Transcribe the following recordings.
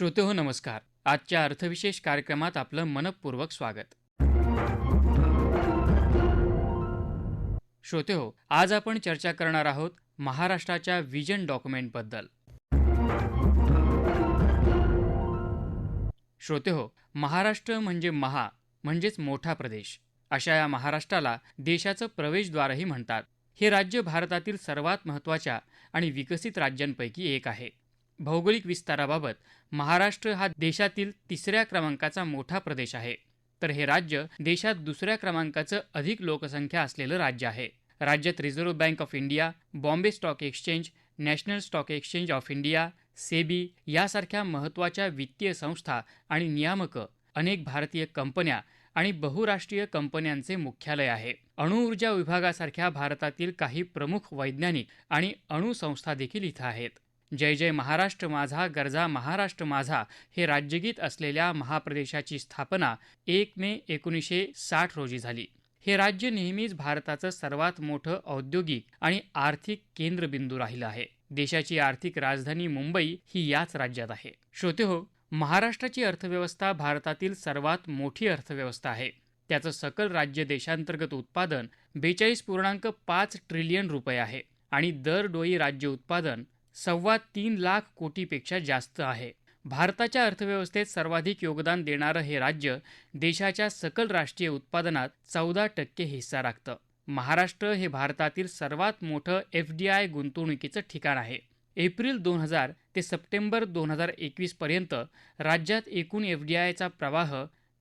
श्रोते हो नमस्कार. आजच्या अर्थविशेष कार्यक्रमात आपलं मनपूर्वक स्वागत. श्रोते हो आज आपण चर्चा करणार आहोत महाराष्ट्राच्या विजन डॉक्युमेंटबद्दल. श्रोते हो महाराष्ट्र म्हणजे महा म्हणजेच मोठा प्रदेश. अशा या महाराष्ट्राला देशाचं प्रवेशद्वारही म्हणतात. हे राज्य भारतातील सर्वात महत्त्वाच्या आणि विकसित राज्यांपैकी एक आहे. भौगोलिक विस्ताराबाबत महाराष्ट्र हा देशातील तिसऱ्या क्रमांकाचा मोठा प्रदेश आहे. तर हे राज्य देशात दुसऱ्या क्रमांकाचं अधिक लोकसंख्या असलेलं राज्य आहे. राज्यात Reserve Bank of India Bombay Stock Exchange National Stock Exchange of India SEBI यासारख्या महत्त्वाच्या वित्तीय संस्था आणि नियामकं अनेक भारतीय कंपन्या आणि बहुराष्ट्रीय कंपन्यांचे मुख्यालय आहे. अणुऊर्जा विभागासारख्या भारतातील काही प्रमुख वैज्ञानिक आणि अणुसंस्था देखील इथं आहेत. जय जय महाराष्ट्र माझा गरजा महाराष्ट्र माझा हे राज्यगीत असलेल्या महाप्रदेशाची स्थापना एक मे एकोणीसशे साठ रोजी झाली. हे राज्य नेहमीच भारताचं सर्वात मोठं औद्योगिक आणि आर्थिक केंद्रबिंदू राहिलं आहे. देशाची आर्थिक राजधानी मुंबई ही याच राज्यात आहे. श्रोते हो महाराष्ट्राची अर्थव्यवस्था भारतातील सर्वात मोठी अर्थव्यवस्था आहे. त्याचं सकल राज्य देशांतर्गत उत्पादन बेचाळीस पूर्णांक पाच ट्रिलियन रुपये आहे आणि दरडोई राज्य उत्पादन सव्वा तीन लाख कोटीपेक्षा जास्त आहे. भारताच्या अर्थव्यवस्थेत सर्वाधिक योगदान देणारं हे राज्य देशाच्या सकल राष्ट्रीय उत्पादनात चौदा टक्के हिस्सा राखतं. महाराष्ट्र हे भारतातील सर्वात मोठं एफ डी आय गुंतवणुकीचं ठिकाण आहे. एप्रिल दोन हजार ते सप्टेंबर दोन हजार एकवीस पर्यंत राज्यात एकूण एफ डी आयचा प्रवाह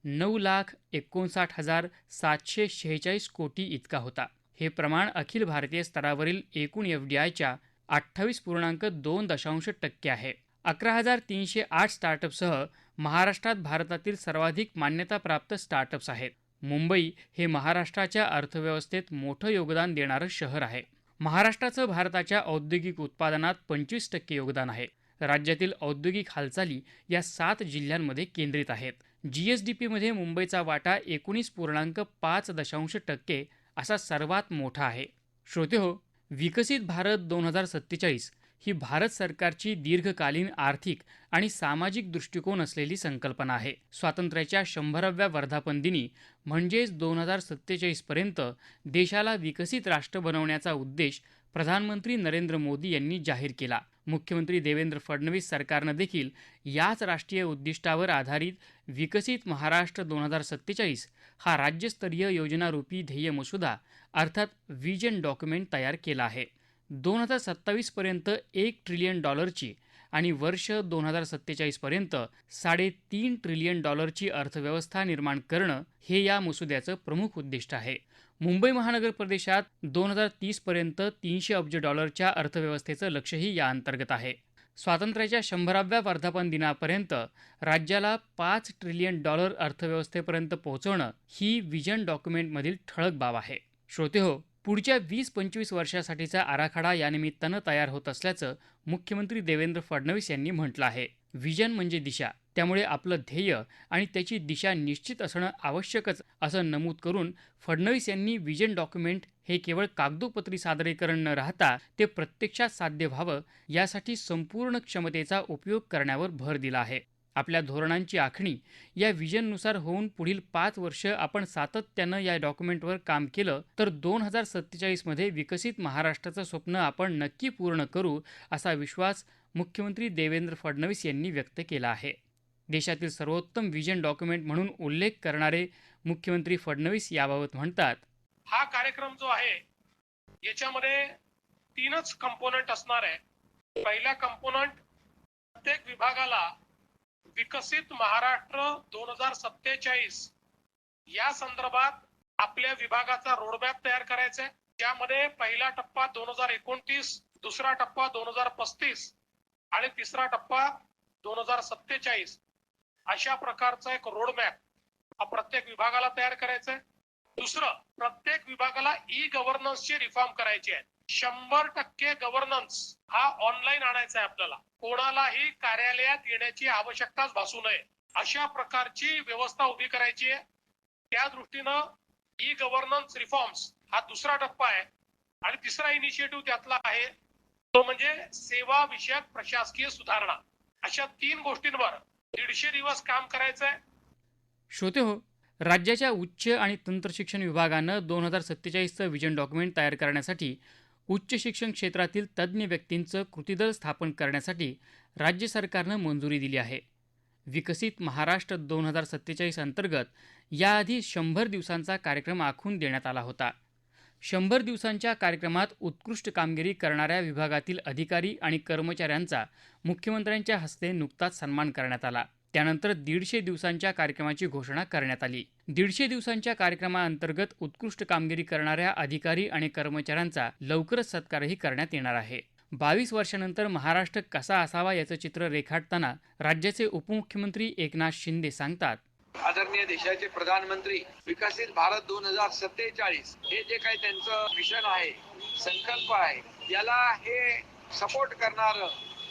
नऊ लाख एकोणसाठ हजार सातशे शेहेचाळीस कोटी इतका होता. हे प्रमाण अखिल भारतीय स्तरावरील एकूण एफ डी आयच्या अठ्ठावीस पूर्णांक दोन दशांश टक्के आहे. अकरा हजार तीनशे आठ स्टार्टअपसह महाराष्ट्रात भारतातील सर्वाधिक मान्यताप्राप्त स्टार्टअप्स आहेत. मुंबई हे महाराष्ट्राच्या अर्थव्यवस्थेत मोठं योगदान देणारं शहर आहे. महाराष्ट्राचं भारताच्या औद्योगिक उत्पादनात पंचवीस टक्के योगदान आहे. राज्यातील औद्योगिक हालचाली या सात जिल्ह्यांमध्ये केंद्रित आहेत. जी एस डी पीमध्ये मुंबईचा वाटा एकोणीस पूर्णांक पाच दशांश टक्के असा सर्वात मोठा आहे. श्रोते हो विकसित भारत दोन हजार सत्तेचाळीस ही भारत सरकारची दीर्घकालीन आर्थिक आणि सामाजिक दृष्टिकोन असलेली संकल्पना आहे. स्वातंत्र्याच्या शंभराव्या वर्धापन दिनी म्हणजेच दोन हजार सत्तेचाळीसपर्यंत देशाला विकसित राष्ट्र बनवण्याचा उद्देश प्रधानमंत्री नरेंद्र मोदी यांनी जाहीर केला. मुख्यमंत्री देवेंद्र फडणवीस सरकारनं देखील याच राष्ट्रीय उद्दिष्टावर आधारित विकसित महाराष्ट्र दोन हजार सत्तेचाळीस हा राज्यस्तरीय योजनारूपी ध्येय मसुदा अर्थात विजन डॉक्युमेंट तयार केला आहे. दोन हजार सत्तावीसपर्यंत एक ट्रिलियन डॉलरची आणि वर्ष दोन हजार सत्तेचाळीसपर्यंत साडेतीन ट्रिलियन डॉलरची अर्थव्यवस्था निर्माण करणं हे या मसुद्याचं प्रमुख उद्दिष्ट आहे. मुंबई महानगर प्रदेशात दोन हजार तीसपर्यंत तीनशे अब्ज डॉलरच्या अर्थव्यवस्थेचं लक्षही या अंतर्गत आहे. स्वातंत्र्याच्या शंभराव्या वर्धापन दिनापर्यंत राज्याला पाच ट्रिलियन डॉलर अर्थव्यवस्थेपर्यंत पोहोचवणं ही विजन डॉक्युमेंटमधील ठळक बाब आहे. श्रोते हो पुढच्या वीस पंचवीस वर्षासाठीचा आराखडा यानिमित्तानं तयार होत असल्याचं मुख्यमंत्री देवेंद्र फडणवीस यांनी म्हटलं आहे. विजन म्हणजे दिशा. त्यामुळे आपलं ध्येय आणि त्याची दिशा निश्चित असणं आवश्यकच असं नमूद करून फडणवीस यांनी विजन डॉक्युमेंट हे केवळ कागदोपत्री सादरीकरण न राहता ते प्रत्यक्षात साध्य व्हावं यासाठी संपूर्ण क्षमतेचा उपयोग करण्यावर भर दिला आहे. आपल्या धोरणांची आखणी या विजननुसार होऊन पुढील पाच वर्ष आपण सातत्यानं या डॉक्युमेंटवर काम केलं तर दोन हजार सत्तेचाळीसमध्ये विकसित महाराष्ट्राचं स्वप्न आपण नक्की पूर्ण करू असा विश्वास मुख्यमंत्री देवेंद्र फडणवीस यांनी व्यक्त केला आहे. देशातील सर्वोत्तम विजन डॉक्युमेंट म्हणून उल्लेख करणारे मुख्यमंत्री फडणवीस याबाबत म्हणतात. हा कार्यक्रम जो आहे याच्यामध्ये तीनच कंपोनंट असणार आहे. पहिला कंपोनंट प्रत्येक विभागाला विकसित महाराष्ट्र दोन हजार सत्तेचाळीस या संदर्भात आपल्या विभागाचा रोडमॅप तयार करायचा आहे. ज्यामध्ये पहिला टप्पा दोन हजार एकोणतीस दुसरा टप्पा दोन हजार पस्तीस आणि तिसरा टप्पा दोन हजार सत्तेचाळीस. अशा प्रकारचा एक रोडमॅप हा प्रत्येक विभागाला तयार करायचा आहे दुसरं प्रत्येक विभागाला ई गव्हर्नन्सची रिफॉर्म करायची आहे शंभर टक्के गव्हर्नन्स हा ऑनलाईन आणायचा आहे आपल्याला. कोणालाही कार्यालयात येण्याची आवश्यकताच भासू नये. अशा प्रकारची व्यवस्था उभी करायची आहे. त्या दृष्टीनं ई गव्हर्नन्स रिफॉर्म्स हा दुसरा टप्पा आहे. आणि तिसरा इनिशिएटिव्ह त्यातला आहे तो म्हणजे सेवा विषयक प्रशासकीय सुधारणा. अशा तीन गोष्टींवर दीडशे दिवस काम करायचंय. श्रोते हो राज्याच्या उच्च आणि तंत्रशिक्षण विभागानं दोन हजार सत्तेचाळीसचं विजन डॉक्युमेंट तयार करण्यासाठी उच्च शिक्षण क्षेत्रातील तज्ज्ञ व्यक्तींचं कृतीदल स्थापन करण्यासाठी राज्य सरकारनं मंजुरी दिली आहे. विकसित महाराष्ट्र दोन हजार सत्तेचाळीस अंतर्गत याआधी शंभर दिवसांचा कार्यक्रम आखून देण्यात आला होता. शंभर दिवसांच्या कार्यक्रमात उत्कृष्ट कामगिरी करणाऱ्या विभागातील अधिकारी आणि कर्मचाऱ्यांचा मुख्यमंत्र्यांच्या हस्ते नुकताच सन्मान करण्यात आला. त्यानंतर दीडशे दिवसांच्या कार्यक्रमाची घोषणा करण्यात आली. दीडशे दिवसांच्या कार्यक्रमाअंतर्गत उत्कृष्ट कामगिरी करणाऱ्या अधिकारी आणि कर्मचाऱ्यांचा लवकरच सत्कारही करण्यात येणार आहे. बावीस वर्षानंतर महाराष्ट्र कसा असावा याचं चित्र रेखाटताना राज्याचे उपमुख्यमंत्री एकनाथ शिंदे सांगतात आदरणीय देशाचे प्रधानमंत्री विकसित भारत दोन हजार सत्तेचाळीस हे जे काही त्यांचं मिशन आहे संकल्प आहे याला हे सपोर्ट करणार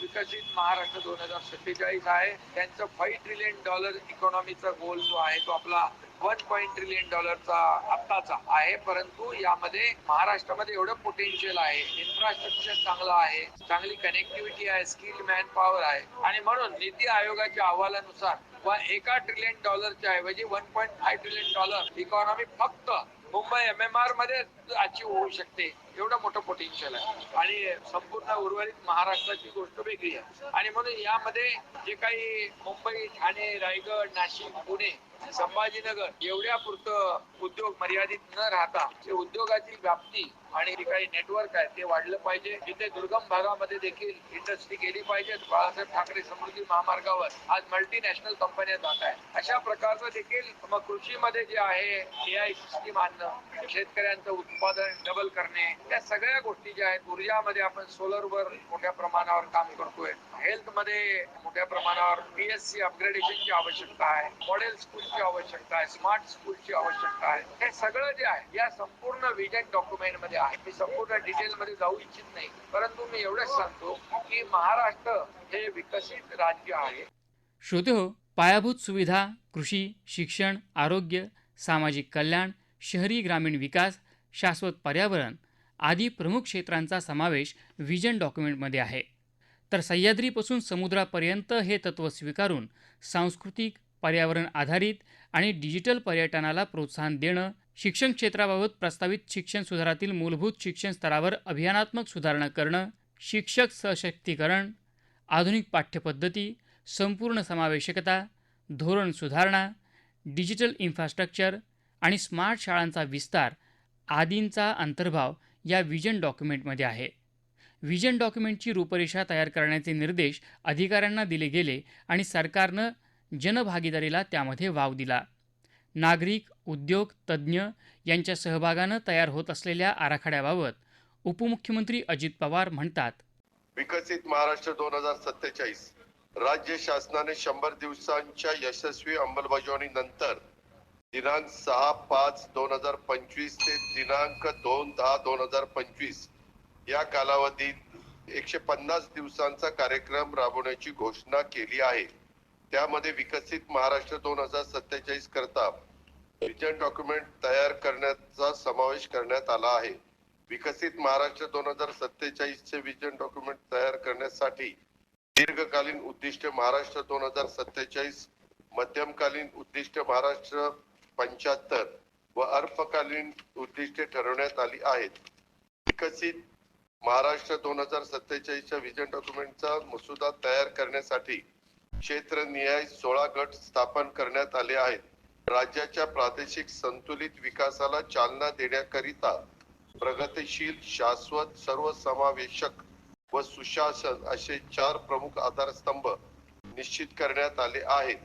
विकसित महाराष्ट्र दोन हजार सत्तेचाळीस आहे. त्यांचं फाईव्ह ट्रिलियन डॉलर इकॉनॉमीचा गोल जो आहे तो आपला वन पॉईंट ट्रिलियन डॉलरचा आत्ताचा आहे. परंतु यामध्ये महाराष्ट्रामध्ये एवढं पोटेन्शियल आहे इन्फ्रास्ट्रक्चर चांगलं आहे चांगली कनेक्टिव्हिटी आहे स्किल मॅन पॉवर आहे. आणि म्हणून नीती आयोगाच्या अहवालानुसार व एका ट्रिलियन डॉलरच्या ऐवजी one point five trillion dollar economy फक्त मुंबई एम एम आरमध्ये अचीव होऊ शकते. एवढं मोठं पोटेन्शियल आहे. आणि संपूर्ण उर्वरित महाराष्ट्राची गोष्ट वेगळी आहे. आणि म्हणून यामध्ये जे काही मुंबई ठाणे रायगड नाशिक पुणे संभाजीनगर एवढ्या पुरतं उद्योग मर्यादित न राहता ते उद्योगाची व्याप्ती आणि जे काही नेटवर्क आहे ते वाढलं पाहिजे. जिथे दुर्गम भागामध्ये देखील इंडस्ट्री गेली पाहिजे बाळासाहेब ठाकरे समृद्धी महामार्गावर आज मल्टीनॅशनल कंपन्या जात आहेत. अशा प्रकारचं देखील मग कृषीमध्ये जे आहे ए आय सिस्टीम आणणं शेतकऱ्यांचं उत्पादन डबल करणे या सगळ्या गोष्टी ज्या आहेत ऊर्जामध्ये आपण सोलरवर मोठ्या प्रमाणावर काम करतोय. हेल्थमध्ये मोठ्या प्रमाणावर पीएससी अपग्रेडेशनची आवश्यकता आहे. मॉडेल स्कूलची आवश्यकता आहे. स्मार्ट स्कूलची आवश्यकता आहे. हे सगळं जे आहे या संपूर्ण विजन डॉक्युमेंटमध्ये आहे. मी संपूर्ण डिटेलमध्ये जाऊ इच्छित नाही. परंतु मी एवढंच सांगतो की महाराष्ट्र हे विकसित राज्य आहे. श्रोते हो पायाभूत सुविधा कृषी शिक्षण आरोग्य सामाजिक कल्याण शहरी ग्रामीण विकास शाश्वत पर्यावरण आदी प्रमुख क्षेत्रांचा समावेश विजन डॉक्युमेंटमध्ये आहे. तर सह्याद्रीपासून समुद्रापर्यंत हे तत्त्व स्वीकारून सांस्कृतिक पर्यावरण आधारित आणि डिजिटल पर्यटनाला प्रोत्साहन देणं शिक्षण क्षेत्राबाबत प्रस्तावित शिक्षण सुधारातील मूलभूत शिक्षण स्तरावर अभियानात्मक सुधारणा करणं शिक्षक सशक्तीकरण आधुनिक पाठ्यपद्धती संपूर्ण समावेशकता धोरण सुधारणा डिजिटल इन्फ्रास्ट्रक्चर आणि स्मार्ट शाळांचा विस्तार आदींचा अंतर्भाव या विजन डॉक्युमेंटमध्ये आहे. विजन डॉक्युमेंटची रूपरेषा तयार करण्याचे निर्देश अधिकाऱ्यांना दिले गेले आणि सरकारनं जनभागीदारीला त्यामध्ये वाव दिला. नागरिक उद्योग तज्ज्ञ यांच्या सहभागानं तयार होत असलेल्या आराखड्याबाबत उपमुख्यमंत्री अजित पवार म्हणतात. विकसित महाराष्ट्र दोन हजार सत्तेचाळीस राज्य शासनाने शंभर दिवसांच्या यशस्वी अंमलबजावणी नंतर दिनांक सहा पाच दोन हजार पंचवीस ते दिनांक दोन दहा दोन हजार पंचवीस या कालावधीत एकशे पन्नास दिवसांचा कार्यक्रम राबवण्याची घोषणा केली आहे. त्यामध्ये विकसित महाराष्ट्र दोन हजार सत्तेचाळीस करता विजन डॉक्युमेंट तयार करण्याचा समावेश करण्यात आला आहे. विकसित महाराष्ट्र दोन हजार सत्तेचाळीस चे विजन डॉक्युमेंट तयार करण्यासाठी दीर्घकालीन उद्दिष्ट महाराष्ट्र दोन हजार सत्तेचाळीस मध्यमकालीन उद्दिष्ट महाराष्ट्र पंच्याहत्तर व अल्पकालीन उद्दिष्टे ठरवण्यात आली आहेत. विकसित महाराष्ट्र दोन हजार सत्तेचाळीसच्या विजन डॉक्युमेंटचा मसुदा तयार करण्यासाठी क्षेत्रनिहाय सोळा गट स्थापन करण्यात आले आहेत. राज्याच्या प्रादेशिक संतुलित विकासाला चालना देण्याकरिता प्रगतीशील शाश्वत सर्वसमावेशक व सुशासन असे चार प्रमुख आधारस्तंभ निश्चित करण्यात आले आहेत.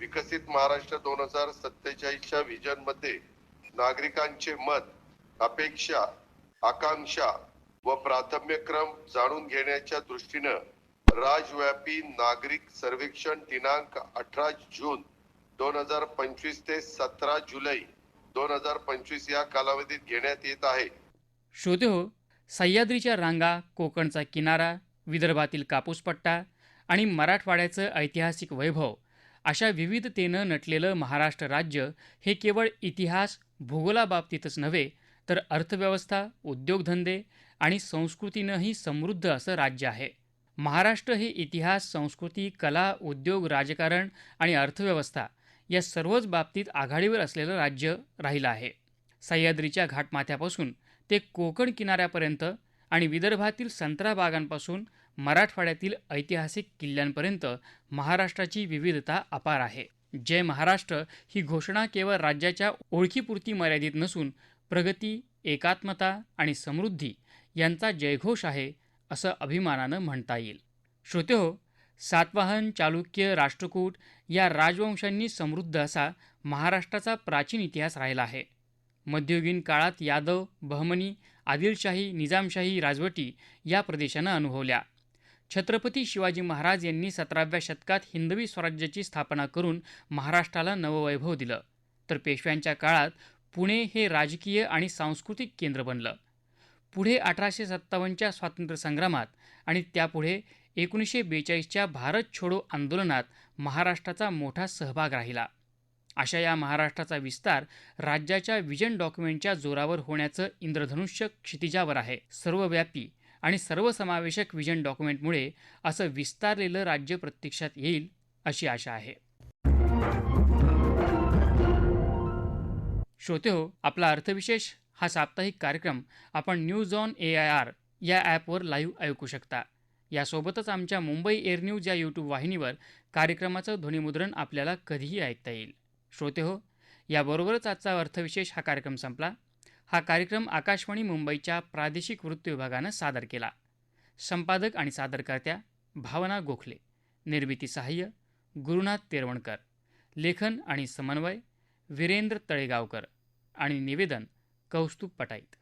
विकसित महाराष्ट्र दोन हजार सत्तेचाळीसच्या व्हिजनमध्ये नागरिकांचे मत अपेक्षा आकांक्षा व प्राथम्यक्रम जाणून घेण्याच्या दृष्टीनं राजव्यापी नागरिक सर्वेक्षण दिनांक अठरा जून दोन हजार पंचवीस ते सतरा जुलै दोन हजार पंचवीस या कालावधीत घेण्यात येत आहे. श्रोते हो सह्याद्रीच्या रांगा कोकणचा किनारा विदर्भातील कापूसपट्टा आणि मराठवाड्याचं ऐतिहासिक वैभव अशा विविधतेनं नटलेलं महाराष्ट्र राज्य हे केवळ इतिहास भूगोलाबाबतीतच नव्हे तर अर्थव्यवस्था उद्योगधंदे आणि संस्कृतीनंही समृद्ध असं राज्य आहे. महाराष्ट्र हे इतिहास संस्कृती कला उद्योग राजकारण आणि अर्थव्यवस्था या सर्वच बाबतीत आघाडीवर असलेलं राज्य राहिलं आहे. सह्याद्रीच्या घाटमाथ्यापासून ते कोकण किनाऱ्यापर्यंत आणि विदर्भातील संत्रा बागांपासून मराठवाड्यातील ऐतिहासिक किल्ल्यांपर्यंत महाराष्ट्राची विविधता अपार आहे. जय महाराष्ट्र ही घोषणा केवळ राज्याच्या ओळखीपुरती मर्यादित नसून प्रगती एकात्मता आणि समृद्धी यांचा जयघोष आहे असं अभिमानानं म्हणता येईल. श्रोते हो सातवाहन चालुक्य राष्ट्रकूट या राजवंशांनी समृद्ध असा महाराष्ट्राचा प्राचीन इतिहास राहिला आहे. मध्ययुगीन काळात यादव बहमनी आदिलशाही निजामशाही राजवटी या प्रदेशानं अनुभवल्या. छत्रपती शिवाजी महाराज यांनी सतराव्या शतकात हिंदवी स्वराज्याची स्थापना करून महाराष्ट्राला नववैभव दिलं. तर पेशव्यांच्या काळात पुणे हे राजकीय आणि सांस्कृतिक केंद्र बनलं. पुढे अठराशे सत्तावन्नच्या स्वातंत्र्यसंग्रामात आणि त्यापुढे एकोणीसशे बेचाळीसच्या भारत छोडो आंदोलनात महाराष्ट्राचा मोठा सहभाग राहिला. अशा या महाराष्ट्राचा विस्तार राज्याच्या विजन डॉक्युमेंटच्या जोरावर होण्याचं इंद्रधनुष्य क्षितिजावर आहे. सर्वव्यापी आणि सर्वसमावेशक विजन डॉक्युमेंटमुळे असं विस्तारलेलं राज्य प्रत्यक्षात येईल अशी आशा आहे. श्रोते हो आपला अर्थविशेष हा साप्ताहिक कार्यक्रम आपण news on A I R या ॲपवर लाईव्ह ऐकू शकता. यासोबतच आमच्या मुंबई एअर न्यूज या यूट्यूब वाहिनीवर कार्यक्रमाचं ध्वनिमुद्रण आपल्याला कधीही ऐकता येईल. श्रोते हो याबरोबरच आजचा अर्थविशेष हा कार्यक्रम संपला. हा कार्यक्रम आकाशवाणी मुंबईच्या प्रादेशिक वृत्त विभागानं सादर केला. संपादक आणि सादरकर्त्या भावना गोखले. निर्मिती सहाय्य गुरुनाथ तेरवणकर. लेखन आणि समन्वय वीरेंद्र तळेगावकर. आणि निवेदन कौस्तुभ पटाईत.